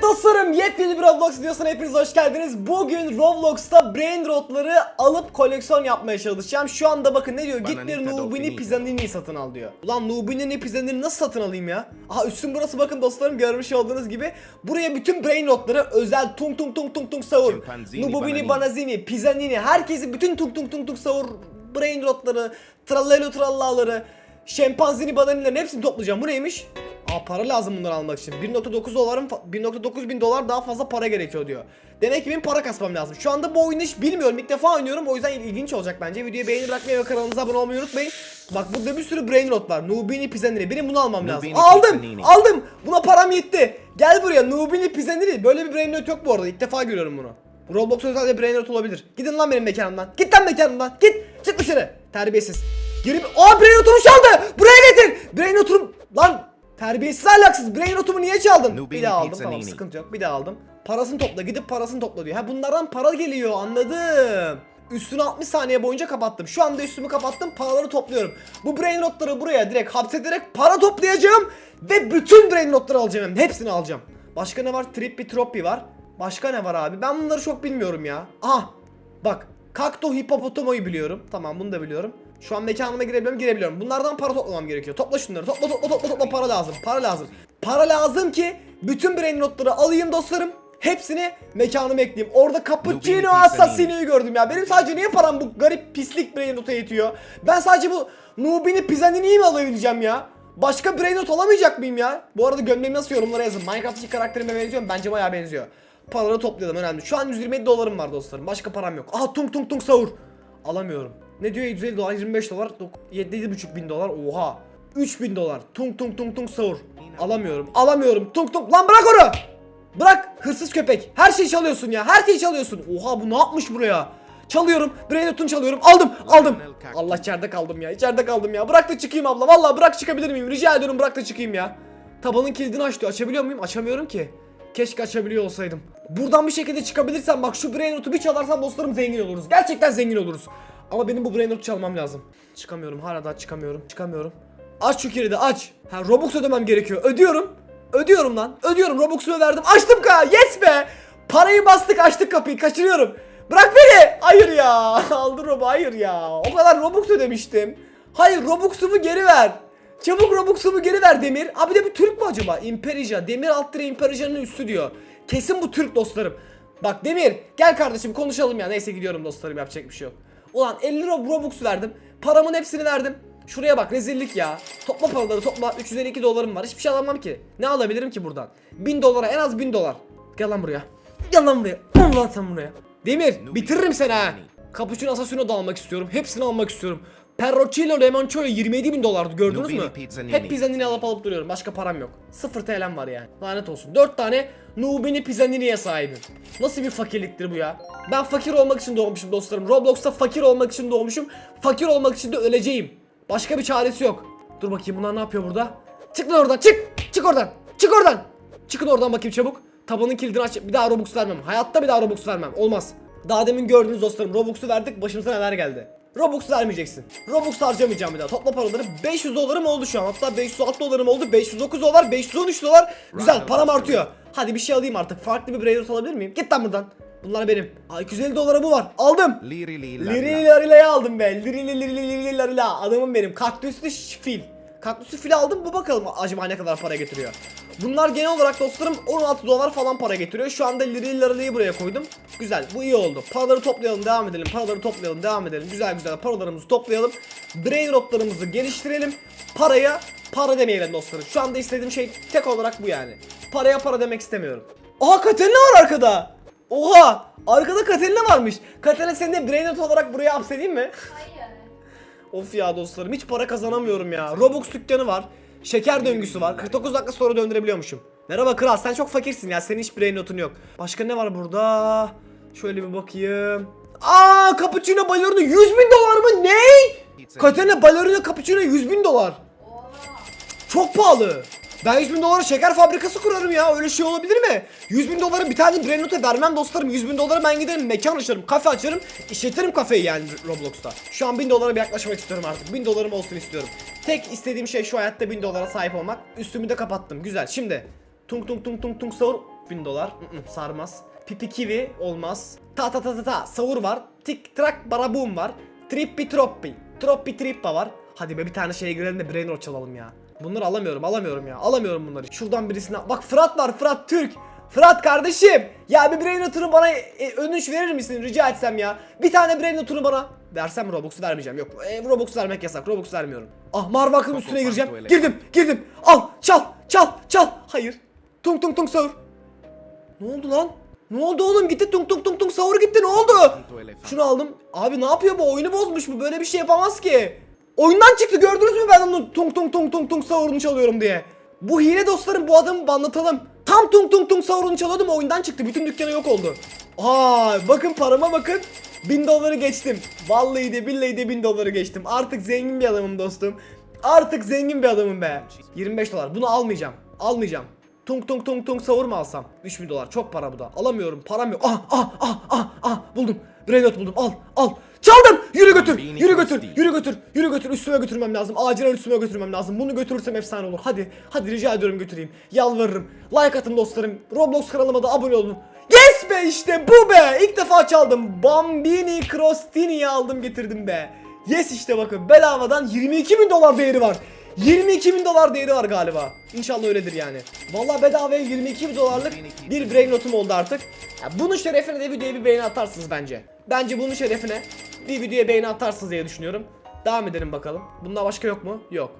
Evet dostlarım yepyeni bir Roblox videosuna hepiniz hoş geldiniz. Bugün Roblox'ta brain rotları alıp koleksiyon yapmaya çalışacağım. Şu anda bakın ne diyor? Git bir Nubini. Pizzanini satın al diyor. Ulan Nubini Pizzanini nasıl satın alayım ya? Aha üstüm burası bakın dostlarım görmüş olduğunuz gibi. Buraya bütün brain rotları özel tung tung tung tung tung savur. Nubini. Banazini, Pizzanini herkesi bütün tung tung tung tung savur brain rotları, trallelo trallaları, şempanzini bananilerin hepsini toplayacağım. Bu neymiş? Aa para lazım bunları almak için. 1.9 dolarım 1.9 bin dolar daha fazla para gerekiyor diyor. Demek ki benim para kasmam lazım. Şu anda bu oyunu hiç bilmiyorum. İlk defa oynuyorum. O yüzden il- ilginç olacak bence. Videoyu beğeni bırakmayı ve kanalımıza abone olmayı unutmayın. Bak burada bir sürü brain rot var. Nubini Pizzanini. Benim bunu almam lazım. Nubini Aldım. Aldım. Buna param yetti. Gel buraya. Nubini Pizzanini. Böyle bir brain rot yok bu arada. İlk defa görüyorum bunu. Roblox özel bir brain rot olabilir. Gidin lan benim mekanımdan. Git lan mekanımdan. Git. Çık dışarı. Terbiyesiz. Girip... Aa brain rotumu çaldı. Buraya getir. Brain rotum... Lan Terbiyesiz ahlaksız. Brain rotumu niye çaldın? Bir daha aldım tamam sıkıntı yok. Bir daha aldım. Parasını topla gidip parasını topla diyor. Ha bunlardan para geliyor anladım. Üstünü 60 saniye boyunca kapattım. Şu anda üstümü kapattım paraları topluyorum. Bu brain notları buraya direkt hapsederek para toplayacağım. Ve bütün brain notları alacağım. Hepsini alacağım. Başka ne var? Trippy Troppy var. Başka ne var abi? Ben bunları çok bilmiyorum ya. Aha bak. Kakto hipopotamoyu biliyorum. Tamam bunu da biliyorum. Şu an mekanıma girebiliyorum girebiliyorum. Bunlardan para toplamam gerekiyor. Topla şunları. Topla topla topla topla para lazım. Para lazım. Para lazım ki bütün brain notları alayım dostlarım. Hepsini mekanıma ekleyeyim. Orada Cappuccino. Assassino'yu gördüm ya. Benim sadece niye param bu garip pislik brain nota yetiyor? Ben sadece bu Nubini Pizzanini'yi mi alabileceğim ya? Başka brain not alamayacak mıyım ya? Bu arada gömleğimi nasıl yorumlara yazın. Minecraft'taki karakterime benziyor mu? Bence bayağı benziyor. Paraları toplayalım önemli. Şu an 127 dolarım var dostlarım. Başka param yok. Aha tung tung tung sahur. Alamıyorum. Ne diyor? 750 dolar 25 dolar 7,5 bin dolar. Oha. 3000 dolar. Tung tung tung tung sahur. Alamıyorum alamıyorum. Tung tung. Lan bırak onu! Bırak! Hırsız köpek. Her şeyi çalıyorsun ya. Her şeyi çalıyorsun. Oha bu ne yapmış buraya? Çalıyorum. Brain çalıyorum. Aldım aldım. Allah içeride kaldım ya. İçeride kaldım ya. Bırak da çıkayım abla. Vallahi bırak çıkabilir miyim? Rica ediyorum bırak da çıkayım ya. Tabanın kilidini aç diyor açabiliyor muyum? Açamıyorum ki. Keşke açabiliyor olsaydım. Buradan bir şekilde çıkabilirsem bak şu brain root'u bir çalarsam dostlarım zengin oluruz. Gerçekten zengin oluruz. Ama benim bu brain root'u çalmam lazım. Çıkamıyorum hala daha çıkamıyorum. Çıkamıyorum. Aç şu kilidi aç. Ha Robux ödemem gerekiyor. Ödüyorum. Ödüyorum lan. Ödüyorum Robux'umu verdim. Açtım ka. Yes be. Parayı bastık açtık kapıyı kaçırıyorum. Bırak beni. Hayır ya. Aldı Robu hayır ya. O kadar Robux ödemiştim. Hayır Robux'umu geri ver. Çabuk Robux'umu geri ver Demir. Abi de bu Türk mü acaba? Imperija. Demir alt dire Imperija'nın üstü diyor. Kesin bu Türk dostlarım. Bak Demir gel kardeşim konuşalım ya. Neyse gidiyorum dostlarım yapacak bir şey yok. Ulan 50 Rob Robux verdim. Paramın hepsini verdim. Şuraya bak rezillik ya. Topla paraları topla. 352 dolarım var. Hiçbir şey alamam ki. Ne alabilirim ki buradan? 1000 dolara en az 1000 dolar. Gel lan buraya. Gel lan buraya. Gel lan sen buraya. Demir bitiririm seni ha. Cappuccino Assassino da almak istiyorum. Hepsini almak istiyorum. Perrocino Limoncello 27 bin dolardı gördünüz mü? Pizzanini. Hep pizzanini alıp alıp duruyorum. Başka param yok. 0 TL'm var yani. Lanet olsun. 4 tane Nubini Pizzanini'ye sahibim. Nasıl bir fakirliktir bu ya? Ben fakir olmak için doğmuşum dostlarım. Roblox'ta fakir olmak için doğmuşum. Fakir olmak için de öleceğim. Başka bir çaresi yok. Dur bakayım bunlar ne yapıyor burada? Çık lan oradan çık. Çık oradan. Çık oradan. Çıkın oradan bakayım çabuk. Tabanın kilidini aç. Bir daha Robux vermem. Hayatta bir daha Robux vermem. Olmaz. Daha demin gördüğünüz dostlarım Robux'u verdik başımıza neler geldi. Robux vermeyeceksin. Robux harcamayacağım bir daha. Topla paraları 500 dolarım oldu şu an. Hatta 506 dolarım oldu. 509 dolar, 513 dolar. Güzel param artıyor. Hadi bir şey alayım artık. Farklı bir brain alabilir miyim? Git lan buradan. Bunlar benim. Aa, 250 dolara bu var. Aldım. Liri Liri aldım ben. Liri liri liri liri. Adamım benim. Kaktüslü fil. Kaktüslü fil aldım. Bu bakalım acaba ne kadar para getiriyor. Bunlar genel olarak dostlarım 16 dolar falan para getiriyor. Şu anda liri larila'yı buraya koydum. Güzel. Bu iyi oldu. Paraları toplayalım. Devam edelim. Paraları toplayalım. Devam edelim. Güzel güzel paralarımızı toplayalım. Brain rotlarımızı geliştirelim. Paraya para demeyelim dostlarım. Şu anda istediğim şey tek olarak bu yani. Paraya para demek istemiyorum. Aha Katerina var arkada. Oha! Arkada Katerina varmış. Katerina seni de brain olarak buraya hapsedeyim mi? Hayır. Of ya dostlarım hiç para kazanamıyorum ya. Robux dükkanı var. Şeker döngüsü var. 49 dakika sonra döndürebiliyormuşum. Merhaba kral sen çok fakirsin ya. Senin hiç brain notun yok. Başka ne var burada? Şöyle bir bakayım. Aa cappuccino balorina 100 bin dolar mı? Ne? Katerina balorina cappuccino 100 bin dolar. Çok pahalı. Ben 100 bin dolara şeker fabrikası kurarım ya. Öyle şey olabilir mi? 100 bin dolara bir tane brain nota vermem dostlarım. 100 bin dolara ben giderim mekan açarım, kafe açarım. işletirim kafeyi yani Roblox'ta. Şu an 1000 dolara bir yaklaşmak istiyorum artık. 1000 dolarım olsun istiyorum. Tek istediğim şey şu hayatta 1000 dolara sahip olmak. Üstümü de kapattım. Güzel. Şimdi tung tung tung tung tung sahur. 3000 dolar. Mm, mm, sarmaz. Pipi kiwi olmaz. Ta ta ta ta ta. Savur var. Tik trak barabum var. Trippi troppi. Troppi trippa var. Hadi be bir tane şeye girelim de brain rot çalalım ya. Bunları alamıyorum alamıyorum ya. Alamıyorum bunları. Şuradan birisine. Bak Fırat var Fırat Türk. Fırat kardeşim. Ya bir brain rotunu bana e, ödünç verir misin rica etsem ya. Bir tane brain rotunu bana. Versem Robux'u vermeyeceğim. Yok e, Robux vermek yasak. Robux vermiyorum. Ah Marvak'ın üstüne gireceğim. Girdim girdim. Al çal çal çal. Hayır. Tung tung tung sahur. Ne oldu lan? Ne oldu oğlum gitti tung tung tung tung sahur gitti ne oldu? Şunu aldım. Abi ne yapıyor bu oyunu bozmuş mu? Böyle bir şey yapamaz ki. Oyundan çıktı gördünüz mü ben onu tung tung tung tung tung sahurunu çalıyorum diye. Bu hile dostlarım bu adamı banlatalım. Tam tung tung tung sahurunu çalıyordum oyundan çıktı. Bütün dükkanı yok oldu. Aa bakın parama bakın. 1000 doları geçtim. Vallahi de billahi de 1000 doları geçtim. Artık zengin bir adamım dostum. Artık zengin bir adamım be. 25 dolar. Bunu almayacağım. Almayacağım. Tung tung tung tung savur mu alsam? 3000 dolar çok para bu da. Alamıyorum param yok. Ah ah ah ah ah buldum. Brainot buldum. Al al. Çaldım. Yürü götür. Yürü götür. Yürü götür. Yürü götür. Üstüme götürmem lazım. Acilen üstüme götürmem lazım. Bunu götürürsem efsane olur. Hadi. Hadi rica ediyorum götüreyim. Yalvarırım. Like atın dostlarım. Roblox kanalıma da abone olun. Yes be işte bu be. İlk defa çaldım. Bambini Crostini'yi aldım getirdim be. Yes işte bakın bedavadan 22 bin dolar değeri var. 22 bin dolar değeri var galiba. İnşallah öyledir yani. Vallahi bedavaya 22 bin dolarlık bir brain notum oldu artık. Ya bunun şerefine de videoya bir beğeni atarsınız bence. Bence bunun şerefine bir videoya beğeni atarsınız diye düşünüyorum. Devam edelim bakalım. Bunda başka yok mu? Yok.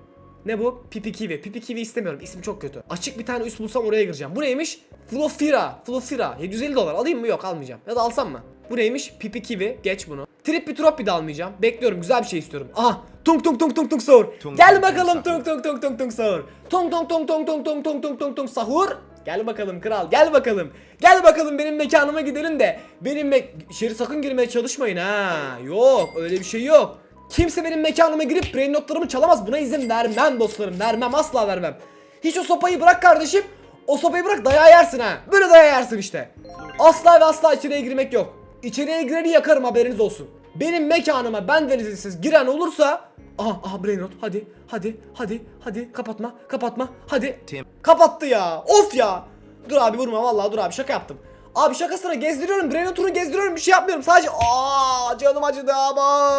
Ne bu? Pipi Kiwi. Pipi Kiwi istemiyorum. İsmi çok kötü. Açık bir tane üst bulsam oraya gireceğim. Bu neymiş? Flofira. Flofira. 750 dolar. Alayım mı? Yok almayacağım. Ya da alsam mı? Bu neymiş? Pipi Kiwi. Geç bunu. Trippi Troppi de almayacağım. Bekliyorum. Güzel bir şey istiyorum. Aha. Tung tung tung tung tung sahur. Tung Gel tung bakalım tung tung tung tung tung sahur. Tung tung tung tung tung tung tung tung tung tung sahur. Gel bakalım kral. Gel bakalım. Gel bakalım benim mekanıma gidelim de. Benim mek... İçeri sakın girmeye çalışmayın ha. Yok öyle bir şey yok. Kimse benim mekanıma girip brain notlarımı çalamaz. Buna izin vermem dostlarım. Vermem asla vermem. Hiç o sopayı bırak kardeşim. O sopayı bırak dayağı yersin ha. Böyle dayağı yersin işte. Asla ve asla içeriye girmek yok. İçeriye gireni yakarım haberiniz olsun. Benim mekanıma benden izinsiz giren olursa Aha aha brain rot hadi hadi hadi hadi kapatma kapatma hadi. Tim. Kapattı ya of ya. Dur abi vurma vallahi dur abi şaka yaptım. Abi şaka sıra gezdiriyorum brain rotunu gezdiriyorum bir şey yapmıyorum sadece Aa canım acıdı ama.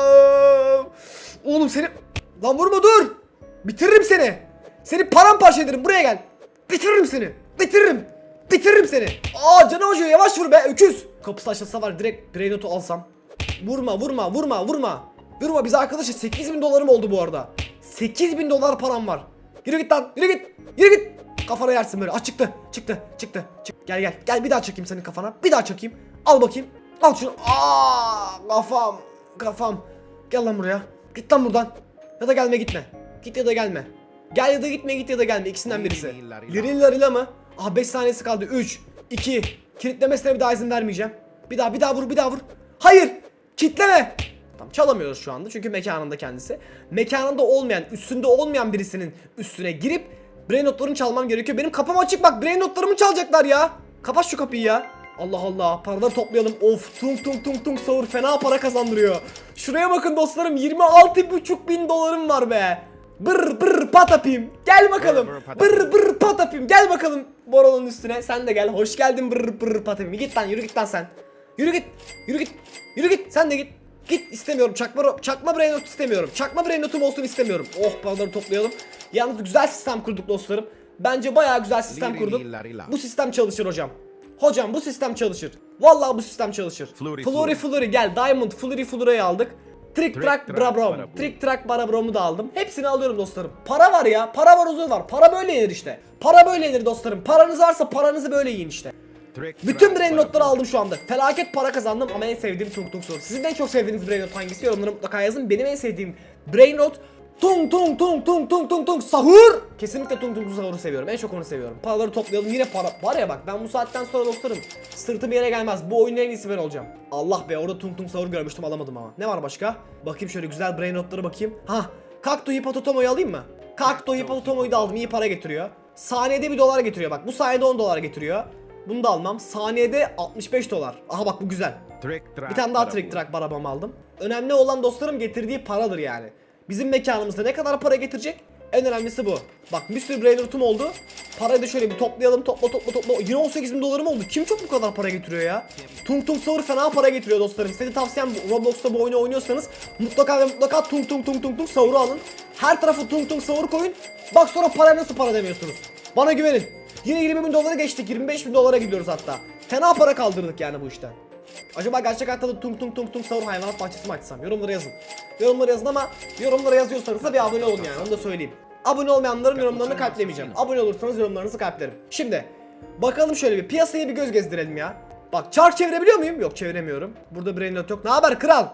Oğlum seni Lan vurma dur. Bitiririm seni. Seni paramparça ederim buraya gel. Bitiririm seni Bitiririm Bitiririm seni. Aa canım acıyor yavaş vur be öküz. Kapısı açılsa var direkt brain rotu alsam Vurma vurma vurma vurma Vurma biz arkadaşız 8000 dolarım oldu bu arada 8000 dolar param var Yürü git lan yürü git yürü git Kafana yersin böyle. Ah çıktı. Çıktı. Çıktı. Çık. Gel gel. Gel bir daha çakayım senin kafana. Bir daha çakayım. Al bakayım. Al şunu. Aa kafam. Kafam. Gel lan buraya. Git lan buradan. Ya da gelme gitme. Git ya da gelme. Gel ya da gitme git ya da gelme. İkisinden birisi. Lirilla, lirilla mı? Aha 5 saniyesi kaldı. 3 2 Kilitlemesine bir daha izin vermeyeceğim. Bir daha bir daha vur bir daha vur. Hayır. Kitleme. Tamam çalamıyoruz şu anda çünkü mekanında kendisi. Mekanında olmayan, üstünde olmayan birisinin üstüne girip brain notlarını çalmam gerekiyor. Benim kapım açık bak brain notlarımı çalacaklar ya. Kapat şu kapıyı ya. Allah Allah paraları toplayalım. Of tung tung tung tung sahur fena para kazandırıyor. Şuraya bakın dostlarım 26,5 bin dolarım var be. Bır bır patapim. Gel bakalım. Bır bır patapim. Gel bakalım Boral'ın üstüne. Sen de gel. Hoş geldin bır bır patapim. Git lan yürü git lan sen. Yürü git. Yürü git. Yürü git. Sen de git. Git istemiyorum. Çakma çakma brain not istemiyorum. Çakma brain notum olsun istemiyorum. Oh paraları toplayalım. Yalnız güzel sistem kurduk dostlarım. Bence bayağı güzel sistem kurduk. Bu sistem çalışır hocam. Hocam bu sistem çalışır. Vallahi bu sistem çalışır. Flurry, Flurry flurry. Gel Diamond Flurry Flurry'yi aldık. Trick Trick Track Brabrom. barabum. Trick Track Barabrom'u da aldım. Hepsini alıyorum dostlarım. Para var ya. Para var huzur var. Para böyle yenir işte. Para böyle yenir dostlarım. Paranız varsa paranızı böyle yiyin işte. Bütün brain notları aldım şu anda. Felaket para kazandım ama en sevdiğim tung tung soru. Sizin en çok sevdiğiniz brain not hangisi? Yorumlara mutlaka yazın. Benim en sevdiğim brain not tung tung tung tung tung tung tung sahur. Kesinlikle tung tung sahuru seviyorum. En çok onu seviyorum. Paraları toplayalım. Yine para. Var ya bak ben bu saatten sonra dostlarım sırtım yere gelmez. Bu oyunun en iyisi ben olacağım. Allah be orada tung tung sahur görmüştüm alamadım ama. Ne var başka? Bakayım şöyle güzel brain notlara bakayım. Ha Kakto Hipototomo'yu alayım mı? Kakto Hipototomo'yu da aldım. iyi para getiriyor. Saniyede bir dolar getiriyor bak. Bu sayede 10 dolar getiriyor. Bunu da almam. Saniyede 65 dolar. Aha bak bu güzel. Bir tane daha trick track barabam aldım. Önemli olan dostlarım getirdiği paradır yani. Bizim mekanımızda ne kadar para getirecek? En önemlisi bu. Bak bir sürü brain rootum oldu. Parayı da şöyle bir toplayalım. Topla topla topla. Yine 18 bin dolarım oldu. Kim çok bu kadar para getiriyor ya? Tung Tung Savur fena para getiriyor dostlarım. Size tavsiyem. Roblox'ta bu oyunu oynuyorsanız mutlaka ve mutlaka Tung Tung Tung Tung Tung Savur'u alın. Her tarafı Tung Tung Savur koyun. Bak sonra para nasıl para demiyorsunuz. Bana güvenin. Yine 20 bin dolara geçtik. 25 bin dolara gidiyoruz hatta. Fena para kaldırdık yani bu işten. Acaba gerçek hayatta da tung tung tung tung savur hayvanat bahçesi mi açsam? Yorumlara yazın. Yorumlara yazın ama yorumlara yazıyorsanız da bir abone olun yani onu da söyleyeyim. Abone olmayanların yorumlarını kalplemeyeceğim. Abone olursanız yorumlarınızı kalplerim. Şimdi bakalım şöyle bir piyasaya bir göz gezdirelim ya. Bak çark çevirebiliyor muyum? Yok çeviremiyorum. Burada brain rot yok. Ne haber kral?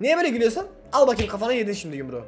Niye böyle gülüyorsun? Al bakayım kafana yedin şimdi yumruğu.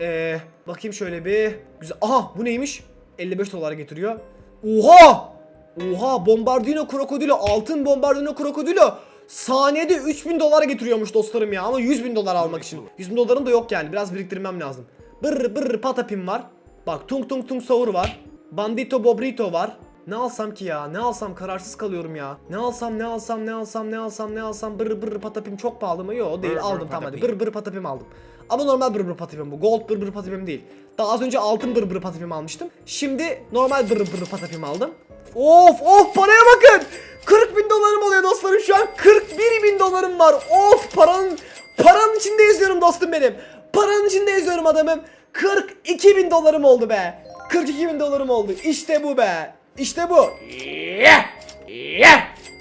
Eee bakayım şöyle bir güzel. Aha bu neymiş? 55 dolar getiriyor. Oha! Oha bombardino krokodilo altın bombardino krokodilo saniyede 3000 dolara getiriyormuş dostlarım ya. Ama 100 bin dolar almak için. 100 bin dolarım da yok yani. Biraz biriktirmem lazım. Bırr bırr patapim var. Bak tung tung tung savur var. Bandito bobrito var ne alsam ki ya? Ne alsam kararsız kalıyorum ya. Ne alsam ne alsam ne alsam ne alsam ne alsam bırr bırr patapim çok pahalı mı? Yok değil bırr aldım tamam hadi. Bırr bırr patapim aldım. Ama normal bırr bırr patapim bu. Gold bırr bırr patapim değil. Daha az önce altın bırr bırr patapim almıştım. Şimdi normal bırr bırr patapim aldım. Of of paraya bakın. 40 bin dolarım oluyor dostlarım şu an 41 bin dolarım var. Of paranın paranın içinde yazıyorum dostum benim. Paranın içinde yazıyorum adamım. 42 bin dolarım oldu be. 42 bin dolarım oldu. İşte bu be. İşte bu.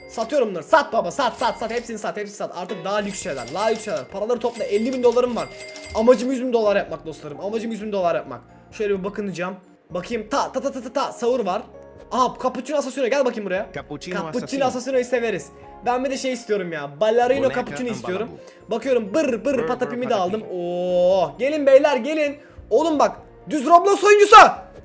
Satıyorum bunları. Sat baba sat sat sat. Hepsini sat hepsini sat. Artık daha lüks şeyler. Daha lüks şeyler. Paraları topla 50 bin dolarım var. Amacım 100 bin dolar yapmak dostlarım. Amacım 100 bin dolar yapmak. Şöyle bir bakınacağım. Bakayım ta ta ta ta ta ta savur var. Aha cappuccino asasino gel bakayım buraya. Cappuccino Cappuccino asasino'yu severiz. Ben bir de şey istiyorum ya. Ballerino Boneka cappuccino istiyorum. Bakıyorum bır bır Bır patapimi de aldım. Oo, gelin beyler gelin. Oğlum bak düz Roblox oyuncusu.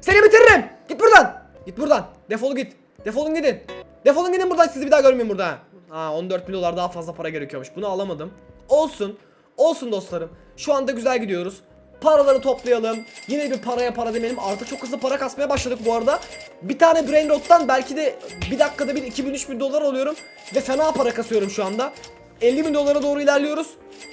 Seni bitiririm. Git buradan. Git buradan. Defolu git. Defolun gidin. Defolun gidin buradan sizi bir daha görmeyeyim burada. Ha 14 bin dolar daha fazla para gerekiyormuş. Bunu alamadım. Olsun. Olsun dostlarım. Şu anda güzel gidiyoruz. Paraları toplayalım. Yine bir paraya para demeyelim. Artık çok hızlı para kasmaya başladık bu arada. Bir tane brain rot'tan belki de bir dakikada bir 2000-3000 dolar alıyorum. Ve fena para kasıyorum şu anda. 50 bin dolara doğru ilerliyoruz.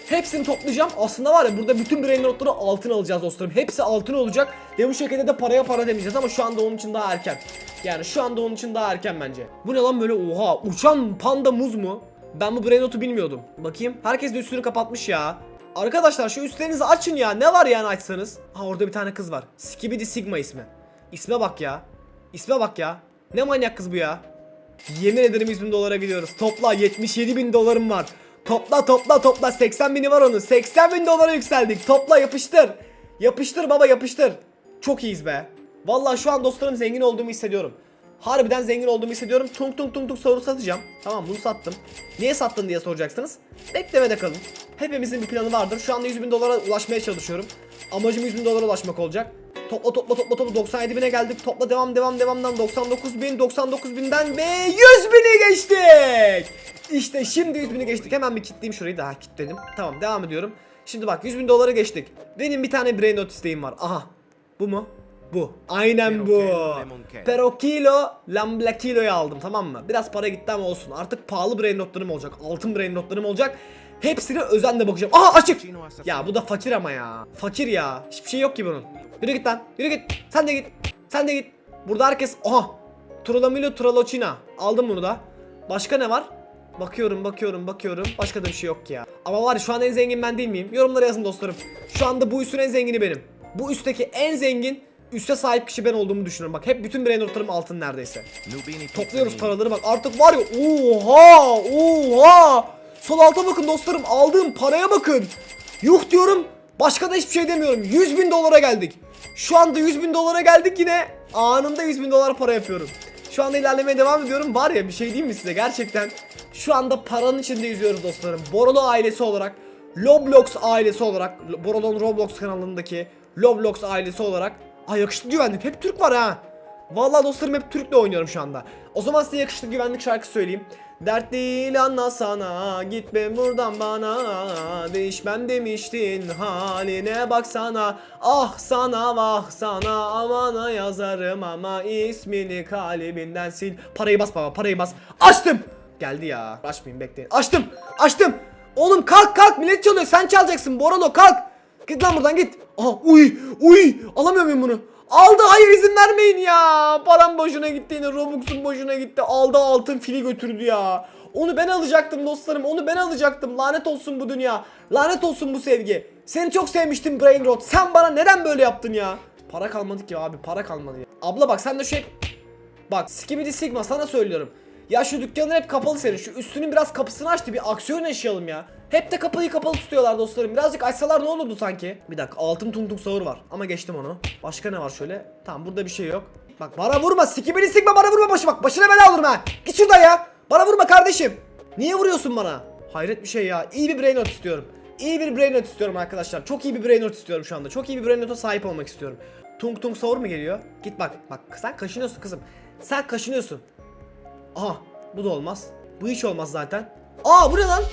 Hepsini toplayacağım. Aslında var ya burada bütün brain altın alacağız dostlarım. Hepsi altın olacak. Ve bu şekilde de paraya para demeyeceğiz ama şu anda onun için daha erken. Yani şu anda onun için daha erken bence. Bu ne lan böyle oha uçan panda muz mu? Ben bu brain bilmiyordum. Bakayım. Herkes de üstünü kapatmış ya. Arkadaşlar şu üstlerinizi açın ya. Ne var yani açsanız? Ha orada bir tane kız var. Skibidi Sigma ismi. İsme bak ya. İsme bak ya. Ne manyak kız bu ya. Yemin ederim 100 bin dolara gidiyoruz. Topla 77 bin dolarım var. Topla topla topla 80 bini var onun. 80 bin dolara yükseldik. Topla yapıştır. Yapıştır baba yapıştır. Çok iyiyiz be. Vallahi şu an dostlarım zengin olduğumu hissediyorum. Harbiden zengin olduğumu hissediyorum. Tung tung tung tung soru satacağım. Tamam bunu sattım. Niye sattın diye soracaksınız. Beklemede kalın. Hepimizin bir planı vardır. Şu anda 100 bin dolara ulaşmaya çalışıyorum. Amacım 100 bin dolara ulaşmak olacak. Topla topla topla topla 97 bine geldik. Topla devam devam devamdan 99 bin 99 binden ve 100 bini geçtik. İşte şimdi 100 bini geçtik. Hemen bir kilitleyeyim şurayı daha kilitledim. Tamam devam ediyorum. Şimdi bak 100 bin dolara geçtik. Benim bir tane brain not isteğim var. Aha. Bu mu? Bu. Aynen bu. Perokilo, Lamblakilo'yu aldım tamam mı? Biraz para gitti ama olsun. Artık pahalı brain notlarım olacak. Altın brain notlarım olacak. Hepsine özenle bakacağım. Aha açık. Ya bu da fakir ama ya. Fakir ya. Hiçbir şey yok ki bunun. Yürü git lan. Yürü git. Sen de git. Sen de git. Burada herkes... Aha. Trolamilo Tralocina. Aldım bunu da. Başka ne var? Bakıyorum bakıyorum bakıyorum. Başka da bir şey yok ki ya. Ama var şu an en zengin ben değil miyim? Yorumlara yazın dostlarım. Şu anda bu üstün en zengini benim. Bu üstteki en zengin üste sahip kişi ben olduğumu düşünüyorum. Bak hep bütün brain altın neredeyse. Nubini Topluyoruz paraları bak artık var ya oha oha Sol alta bakın dostlarım aldığım paraya bakın. Yuh diyorum başka da hiçbir şey demiyorum. 100 bin dolara geldik. Şu anda 100 bin dolara geldik yine anında 100 bin dolar para yapıyorum. Şu anda ilerlemeye devam ediyorum. Var ya bir şey diyeyim mi size? Gerçekten Şu anda paranın içinde yüzüyoruz dostlarım. Borolo ailesi olarak Loblox ailesi olarak Borolo'nun Roblox kanalındaki Loblox ailesi olarak. Ay yakışıklı güvenlik. Hep Türk var ha Vallahi dostlarım hep Türk'le oynuyorum şu anda. O zaman size yakışıklı güvenlik şarkı söyleyeyim. Dert değil anlasana Gitme buradan bana. Değişmem demiştin haline baksana. Ah sana vah sana Amana yazarım ama ismini kalbinden sil. Parayı bas baba parayı bas. Açtım! Geldi ya. Açmayayım bekleyin. Açtım açtım. Oğlum kalk kalk. Millet çalıyor. Sen çalacaksın. Boralo kalk. Git lan buradan git. Aha uy uy. Alamıyor muyum bunu Aldı hayır izin vermeyin ya. Param boşuna gitti yine Robux'un boşuna gitti. Aldı altın fili götürdü ya. Onu ben alacaktım dostlarım. Onu ben alacaktım. Lanet olsun bu dünya. Lanet olsun bu sevgi. Seni çok sevmiştim Brain Rot. Sen bana neden böyle yaptın ya? Para kalmadı ki abi. Para kalmadı ya. Abla bak sen de hep... Bak Skibidi Sigma sana söylüyorum. Ya şu dükkanın hep kapalı senin. Şu üstünün biraz kapısını açtı. Bir aksiyon yaşayalım ya. Hep de kapıyı kapalı tutuyorlar dostlarım. Birazcık açsalar ne olurdu sanki? Bir dakika altın tung tung sahur var. Ama geçtim onu. Başka ne var şöyle? Tamam burada bir şey yok. Bak bana vurma. Skibidi Sigma bana vurma başı bak. Başına bela olurum ha. Git şuradan ya. Bana vurma kardeşim. Niye vuruyorsun bana? Hayret bir şey ya. İyi bir brain istiyorum. İyi bir brain istiyorum arkadaşlar. Çok iyi bir brain istiyorum şu anda. Çok iyi bir brain sahip olmak istiyorum. Tung tung sahur mu geliyor? Git bak. Bak sen kaşınıyorsun kızım. Sen kaşınıyorsun. Aha bu da olmaz. Bu hiç olmaz zaten. Aa bu ne lan?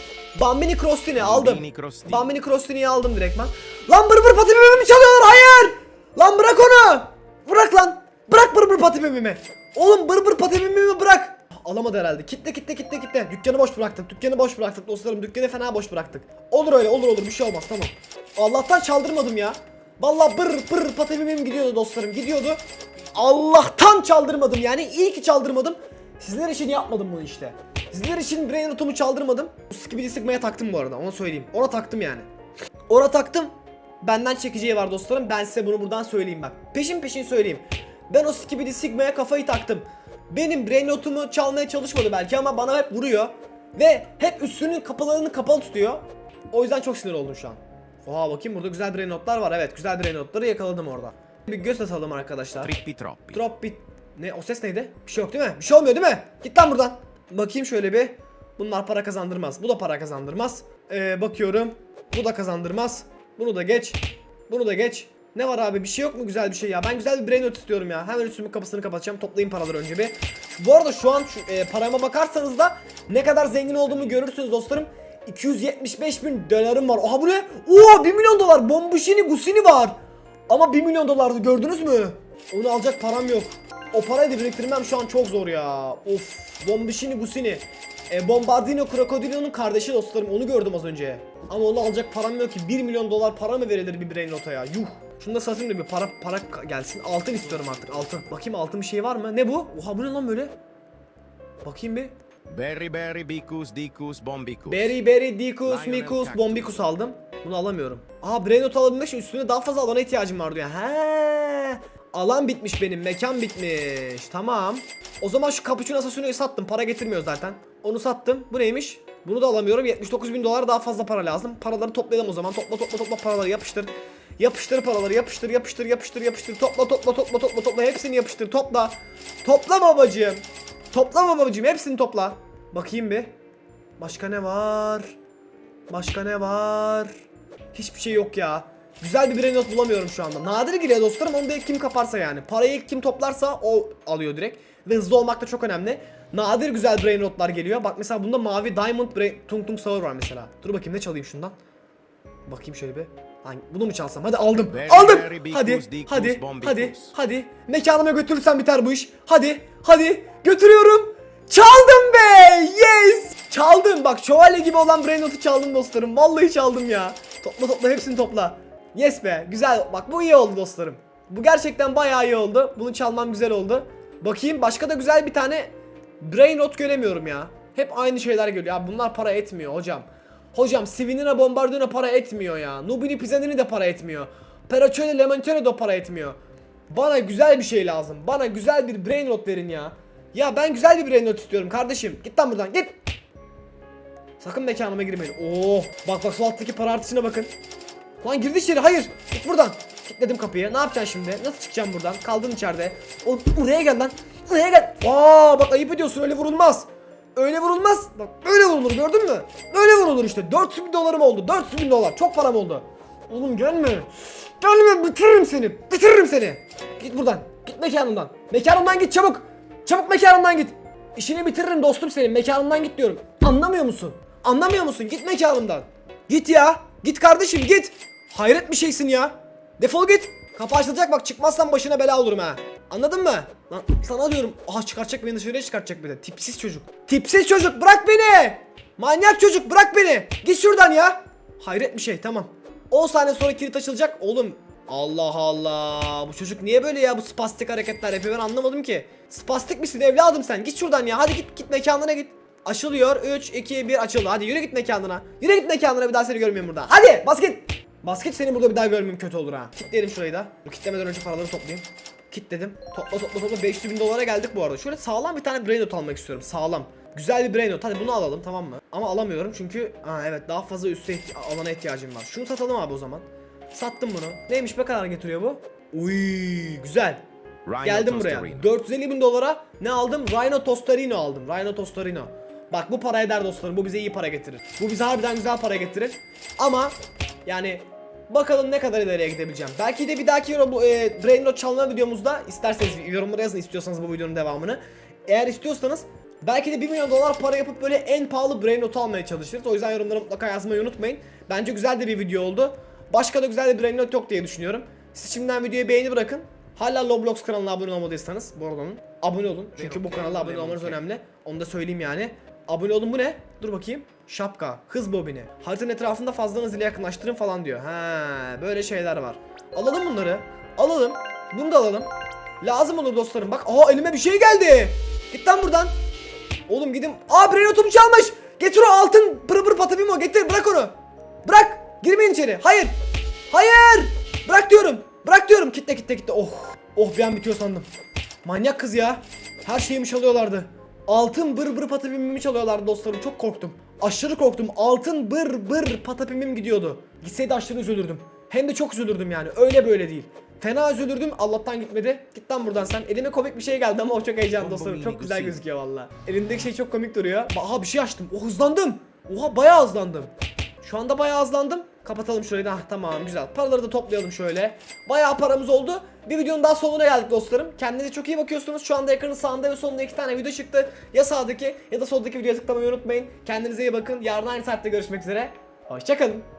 Bambini Crostini aldım. Bambini Crostini. Bambini Crostini'yi aldım direktman. Lan bır bır pati bibimi çalıyorlar hayır. Lan bırak onu. Bırak lan. Bırak bır bır pati bibimi. Oğlum bır bır pati bibimi bırak. Alamadı herhalde. Kitle kitle kitle kitle. Dükkanı boş bıraktık. Dükkanı boş bıraktık dostlarım. Dükkanı fena boş bıraktık. Olur öyle olur olur bir şey olmaz tamam. Allah'tan çaldırmadım ya. Vallahi bır bır pati bibim gidiyordu dostlarım gidiyordu. Allah'tan çaldırmadım yani iyi ki çaldırmadım. Sizler için yapmadım bunu işte. Sizler için brain rotumu çaldırmadım. Skibidi sıkmaya taktım bu arada onu söyleyeyim. Ona taktım yani. Ona taktım. Benden çekeceği var dostlarım. Ben size bunu buradan söyleyeyim bak. Peşin peşin söyleyeyim. Ben o skibidi sigmaya kafayı taktım. Benim brain notumu çalmaya çalışmadı belki ama bana hep vuruyor. Ve hep üstünün kapılarını kapalı tutuyor. O yüzden çok sinir oldum şu an. Oha bakayım burada güzel brain notlar var. Evet güzel brain notları yakaladım orada. Bir göz atalım arkadaşlar. Trippi troppi. Drop bit. Ne o ses neydi? Bir şey yok değil mi? Bir şey olmuyor değil mi? Git lan buradan. Bakayım şöyle bir. Bunlar para kazandırmaz. Bu da para kazandırmaz. Ee, bakıyorum. Bu da kazandırmaz. Bunu da geç. Bunu da geç. Ne var abi bir şey yok mu güzel bir şey ya? Ben güzel bir brain note istiyorum ya. Hemen üstümün kapısını kapatacağım. Toplayayım paraları önce bir. Bu arada şu an şu, e, parama bakarsanız da ne kadar zengin olduğumu görürsünüz dostlarım. 275 bin dolarım var. Oha bu ne? Oo 1 milyon dolar. Bombuşini Gusini var. Ama 1 milyon dolardı gördünüz mü? Onu alacak param yok. O parayı da biriktirmem şu an çok zor ya. Of. Bombişini Gusini. E, Bombardino Crocodilio'nun kardeşi dostlarım onu gördüm az önce. Ama onu alacak param yok ki 1 milyon dolar para mı verilir bir brain notaya? Yuh. Şunu da satayım da bir para para gelsin. Altın istiyorum artık altın. Bakayım altın bir şey var mı? Ne bu? Oha bu ne lan böyle? Bakayım bir. Berry berry bicus dicus bombicus. Berry Berry Dikus Mikus. Bombikus aldım. Bunu alamıyorum. Aa Brain Not alabilmek için üstüne daha fazla alana ihtiyacım vardı ya. He. Alan bitmiş benim. Mekan bitmiş. Tamam. O zaman şu Cappuccino Assassino'yu sattım. Para getirmiyor zaten. Onu sattım. Bu neymiş? Bunu da alamıyorum. 79 bin dolar daha fazla para lazım. Paraları toplayalım o zaman. Topla topla topla paraları yapıştır. Yapıştır paraları yapıştır yapıştır yapıştır yapıştır. Topla topla topla topla topla. Hepsini yapıştır. Topla. Topla babacığım. Topla babacığım. Hepsini topla. Bakayım bir. Başka ne var? Başka ne var? Hiçbir şey yok ya. Güzel bir brain not bulamıyorum şu anda. Nadir geliyor dostlarım onu da kim kaparsa yani. Parayı kim toplarsa o alıyor direkt. Ve hızlı olmak da çok önemli. Nadir güzel brain notlar geliyor. Bak mesela bunda mavi diamond brain tung tung sahur var mesela. Dur bakayım ne çalayım şundan. Bakayım şöyle bir. Hangi, bunu mu çalsam? Hadi aldım. Aldım. hadi, hadi, hadi, hadi. Mekanıma götürürsen biter bu iş. Hadi, hadi. Götürüyorum. Çaldım be. Yes. Çaldım. Bak şövalye gibi olan brain notu çaldım dostlarım. Vallahi çaldım ya. Topla topla hepsini topla. Yes be. Güzel. Bak bu iyi oldu dostlarım. Bu gerçekten bayağı iyi oldu. Bunu çalmam güzel oldu. Bakayım başka da güzel bir tane brain not göremiyorum ya. Hep aynı şeyler geliyor. Ya bunlar para etmiyor hocam. Hocam Sivinina Bombardino para etmiyor ya. Nubini Pizzanini de para etmiyor. Peraccione Lemoncello da para etmiyor. Bana güzel bir şey lazım. Bana güzel bir brain not verin ya. Ya ben güzel bir brain not istiyorum kardeşim. Git lan buradan git. Sakın mekanıma girmeyin. Oo, bak bak sol alttaki para artışına bakın. Lan girdi içeri hayır. Git buradan. Kilitledim kapıyı. Ne yapacaksın şimdi? Nasıl çıkacağım buradan? Kaldın içeride. O, buraya gel lan. Buraya gel. Aa bak ayıp ediyorsun öyle vurulmaz. Öyle vurulmaz. Bak böyle vurulur gördün mü? Böyle vurulur işte. 400 bin dolarım oldu. 400 bin dolar. Çok param oldu. Oğlum gelme. Gelme bitiririm seni. Bitiririm seni. Git buradan. Git mekanımdan. Mekanımdan git çabuk. Çabuk mekanımdan git. İşini bitiririm dostum senin. Mekanımdan git diyorum. Anlamıyor musun? Anlamıyor musun? Git mekanımdan. Git ya. Git kardeşim git. Hayret bir şeysin ya. Defol git. Kapı açılacak bak çıkmazsan başına bela olurum ha. Anladın mı? Lan sana diyorum. Aha çıkartacak beni dışarıya çıkartacak de. Tipsiz çocuk. Tipsiz çocuk bırak beni. Manyak çocuk bırak beni. Git şuradan ya. Hayret bir şey tamam. 10 saniye sonra kilit açılacak. Oğlum Allah Allah. Bu çocuk niye böyle ya bu spastik hareketler yapıyor ben anlamadım ki. Spastik misin evladım sen? Git şuradan ya. Hadi git git mekanına git. Açılıyor. 3 2 1 açıldı. Hadi yürü git mekanına. Yürü git mekanına bir daha seni görmüyorum burada. Hadi bas git. Bas git seni burada bir daha görmeyeyim kötü olur ha. Kitleyelim şurayı da. Bu kitlemeden önce paraları toplayayım. Kitledim. Topla topla topla 500 bin dolara geldik bu arada. Şöyle sağlam bir tane brain almak istiyorum. Sağlam. Güzel bir brain not. Hadi bunu alalım tamam mı? Ama alamıyorum çünkü Aa, evet daha fazla üste ihti- alana ihtiyacım var. Şunu satalım abi o zaman. Sattım bunu. Neymiş be kadar getiriyor bu? Uy güzel. Rhino Geldim buraya. Tostarino. 450 bin dolara ne aldım? Rhino Tostarino aldım. Rhino Tostarino. Bak bu para eder dostlarım. Bu bize iyi para getirir. Bu bize harbiden güzel para getirir. Ama yani bakalım ne kadar ileriye gidebileceğim. Belki de bir dahaki bu, e, Brain Rot çalma videomuzda isterseniz yorumlara yazın istiyorsanız bu videonun devamını. Eğer istiyorsanız belki de 1 milyon dolar para yapıp böyle en pahalı Brain Rot'u almaya çalışırız. O yüzden yorumlara mutlaka yazmayı unutmayın. Bence güzel de bir video oldu. Başka da güzel bir Brain Rot yok diye düşünüyorum. Siz şimdiden videoya beğeni bırakın. Hala Roblox kanalına abone olmadıysanız bu arada onun abone olun. Çünkü bu kanala abone olmanız önemli. Onu da söyleyeyim yani. Abone olun bu ne? Dur bakayım. Şapka, hız bobini. Haritanın etrafında fazla hızıyla yakınlaştırın falan diyor. Ha, böyle şeyler var. Alalım bunları. Alalım. Bunu da alalım. Lazım olur dostlarım. Bak, aa elime bir şey geldi. Git lan buradan. Oğlum gidin. Aa Brenotum'u çalmış. Getir o altın pır pır patapimo getir bırak onu. Bırak. Girmeyin içeri. Hayır. Hayır. Bırak diyorum. Bırak diyorum. Kitle kitle kitle. Oh. Oh bir an bitiyor sandım. Manyak kız ya. Her şeyimi çalıyorlardı. Altın bır bır patapimimi çalıyorlardı dostlarım. Çok korktum. Aşırı korktum. Altın bır bır patapimim gidiyordu. Gitseydi aşırı üzülürdüm. Hem de çok üzülürdüm yani. Öyle böyle değil. Fena üzülürdüm. Allah'tan gitmedi. Git lan buradan sen. Elime komik bir şey geldi ama o çok heyecanlı dostlarım. Çok güzel gözüküyor valla. Elimdeki şey çok komik duruyor. Aha bir şey açtım. Oh hızlandım. Oha bayağı hızlandım. Şu anda bayağı hızlandım. Kapatalım şurayı da. Ah, tamam güzel. Paraları da toplayalım şöyle. Bayağı paramız oldu. Bir videonun daha sonuna geldik dostlarım. Kendinize çok iyi bakıyorsunuz. Şu anda ekranın sağında ve solunda iki tane video çıktı. Ya sağdaki ya da soldaki videoya tıklamayı unutmayın. Kendinize iyi bakın. Yarın aynı saatte görüşmek üzere. Hoşçakalın.